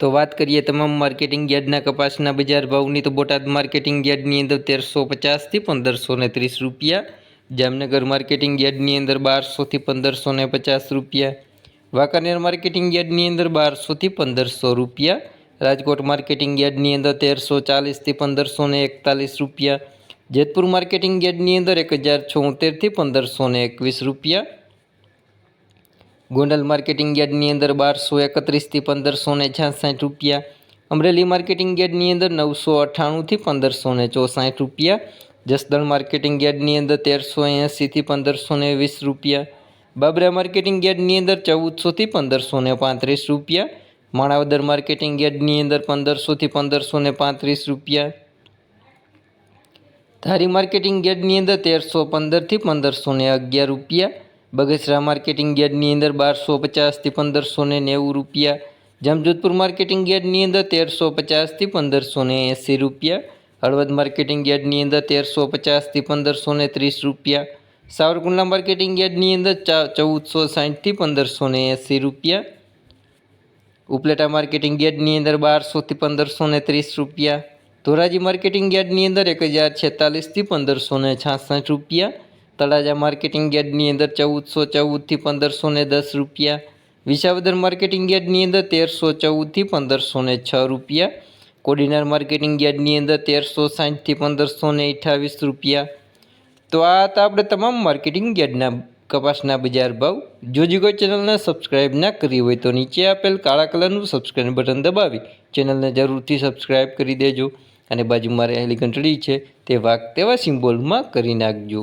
તો વાત કરીએ તમામ માર્કેટિંગ યાર્ડના કપાસના બજાર ભાવની, તો બોટાદ માર્કેટિંગ યાર્ડની અંદર તેરસો પચાસથી પંદરસો ને ત્રીસ રૂપિયા. જામનગર માર્કેટિંગ યાર્ડની અંદર બારસોથી પંદરસો ને પચાસ રૂપિયા. વાંકાનેર માર્કેટિંગ યાર્ડની અંદર બારસોથી પંદરસો રૂપિયા. રાજકોટ માર્કેટિંગ યાર્ડની અંદર તેરસો ચાલીસથી પંદરસો ને એકતાલીસ રૂપિયા. જેતપુર માર્કેટિંગ યાર્ડની અંદર એક હજાર છોતેરથી પંદરસો ને એકવીસ રૂપિયા. ગોંડલ માર્કેટિંગ યાર્ડની અંદર બારસો એકત્રીસથી પંદરસો ને છાસઠ રૂપિયા. અમરેલી માર્કેટિંગ યાર્ડની અંદર નવસો અઠ્ઠાણુંથી પંદરસો ને ચોસાઠ રૂપિયા. જસદણ માર્કેટિંગ યાર્ડની અંદર તેરસો એંસીથી પંદરસો ને વીસ રૂપિયા. બાબરા માર્કેટિંગ યાર્ડની અંદર ચૌદસોથી પંદરસો ને પાંત્રીસ રૂપિયા. માણાવદર માર્કેટિંગ યાર્ડની અંદર પંદરસોથી પંદરસો ને પાંત્રીસ રૂપિયા. ધારી માર્કેટિંગ યાર્ડની અંદર તેરસો પંદરથી પંદરસો ને અગિયાર રૂપિયા. બગસરા માર્કેટિંગ યાર્ડની અંદર બારસો પચાસથી પંદરસો ને નેવું રૂપિયા. જામજોધપુર માર્કેટિંગ યાર્ડની અંદર તેરસો પચાસથી પંદરસો ને એંસી રૂપિયા. હળવદ માર્કેટિંગ યાર્ડની અંદર તેરસો પચાસથી પંદરસો ને ત્રીસ રૂપિયા. સાવરકુંડલા માર્કેટિંગ યાર્ડની અંદર ચા, ચૌદસો સાઠથી પંદરસો ને એંસી રૂપિયા. ઉપલેટા માર્કેટિંગ યાર્ડની અંદર બારસોથી પંદરસો ને ત્રીસ રૂપિયા. ધોરાજી માર્કેટિંગ યાર્ડની અંદર એક હજાર છેતાલીસથી પંદરસો ને છાસઠ રૂપિયા. તળાજા માર્કેટિંગ યાર્ડની અંદર ચૌદસો ચૌદથી પંદરસો ને દસ રૂપિયા. વિસાવદર માર્કેટિંગ યાર્ડની અંદર તેરસો ચૌદથી પંદરસો ને છ રૂપિયા. કોડીનાર માર્કેટિંગ યાર્ડની અંદર તેરસો સાઠથી પંદરસો ને અઠ્ઠાવીસ રૂપિયા. તો આ હતા આપણે તમામ માર્કેટિંગ યાર્ડના કપાસના બજાર ભાવ. જો જીગો ચેનલને સબસ્ક્રાઇબ ના કરી હોય તો નીચે આપેલ કાળા કલરનું સબસ્ક્રાઇબ બટન દબાવી ચેનલને જરૂરથી સબસ્ક્રાઇબ કરી દેજો. અને બાજુમાં રહેલી ઘંટડી છે તે વાઘ તેવા સિમ્બોલમાં કરી નાખજો.